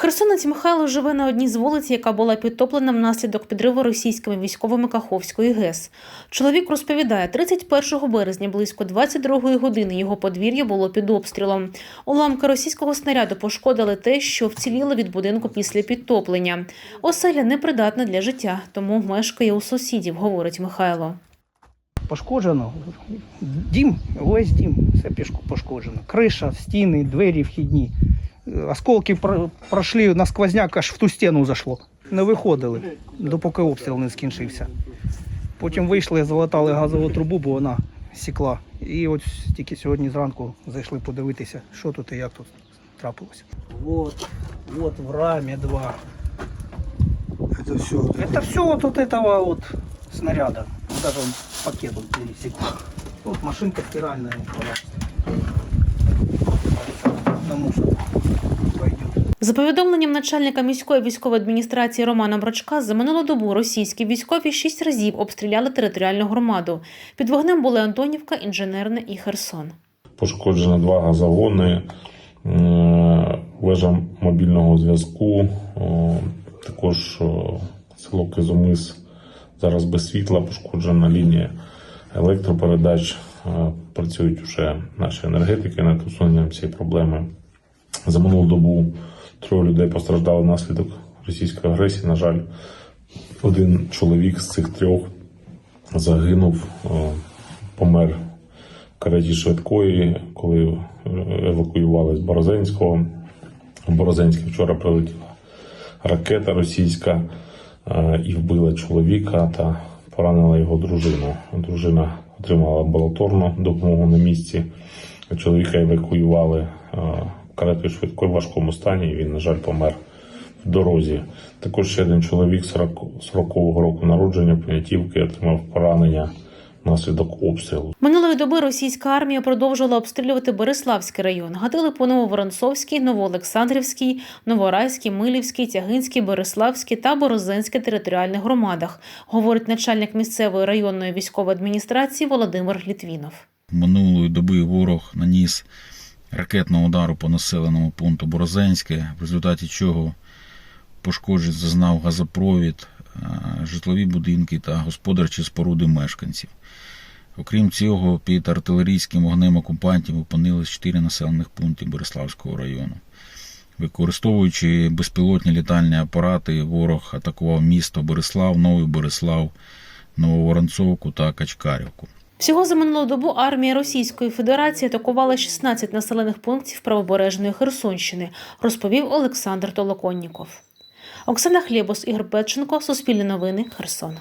Херсонець Михайло живе на одній з вулиць, яка була підтоплена внаслідок підриву російськими військовими Каховської ГЕС. Чоловік розповідає, 31 березня близько 22 години його подвір'я було під обстрілом. Уламки російського снаряду пошкодили те, що вціліло від будинку після підтоплення. Оселя непридатна для життя, тому мешкає у сусідів, говорить Михайло. Пошкоджено. Дім, весь дім, все пішко- пошкоджено. Криша, стіни, двері вхідні Е, Осколки про- пройшли на сквозняк, аж в ту стіну зайшло. Не виходили, допоки обстріл не скінчився. Потім вийшли, залатали газову трубу, бо вона сікла. І от тільки сьогодні зранку зайшли подивитися, що тут і як тут трапилося. Вот, вот в рамі два. Это все. Это все вот от этого вот снаряда. Вот даже он пакет он пересек. Вот машинка стиральная, пожалуйста. За повідомленням начальника міської військової адміністрації Романа Брачка, за минулу добу російські військові шість разів обстріляли територіальну громаду. Під вогнем були Антонівка, Інженерне і Херсон. Пошкоджено два газогони, е, вежа мобільного зв'язку, також село Кизомис зараз без світла, пошкоджена лінія електропередач. Е, Працюють вже наші енергетики над усуненням цієї проблеми. За минулу добу троє людей постраждали внаслідок російської агресії. На жаль, один чоловік з цих трьох загинув, помер в кареті швидкої, коли евакуювали з Борозенського. В Борозенське вчора прилетіла ракета російська е, і вбила чоловіка та поранила його дружину. Дружина отримала амбулаторну допомогу на місці. Чоловіка евакуювали каретою швидкої в важкому стані. і Він, на жаль, помер в дорозі. Також ще один чоловік 40 40-го року народження, понятівки, отримав поранення внаслідок обстрілу. Минулої доби російська армія продовжувала обстрілювати Бориславський район. Гатили по Нововоронцовській, Новоолександрівській, Новорайській, Милівській, Тягинській, Бориславській та Борозенській територіальних громадах, говорить начальник місцевої районної військової адміністрації Володимир Літвінов. Минулої доби ворог наніс ракетного удару по населеному пункту Борозенське, в результаті чого пошкоджень зазнав газопровід, е, житлові будинки та господарчі споруди мешканців. Окрім цього, під артилерійським вогнем окупантів опинились чотири населених пункти Бориславського району. Використовуючи безпілотні літальні апарати, ворог атакував місто Борислав, Новий Борислав, Нововоронцовку та Качкарівку. Всього за минулу добу армія Російської Федерації атакувала 16 населених пунктів правобережної Херсонщини, розповів Олександр Толоконніков. Оксана Хлєбос, Ігор Петченко, Суспільне новини, Херсон.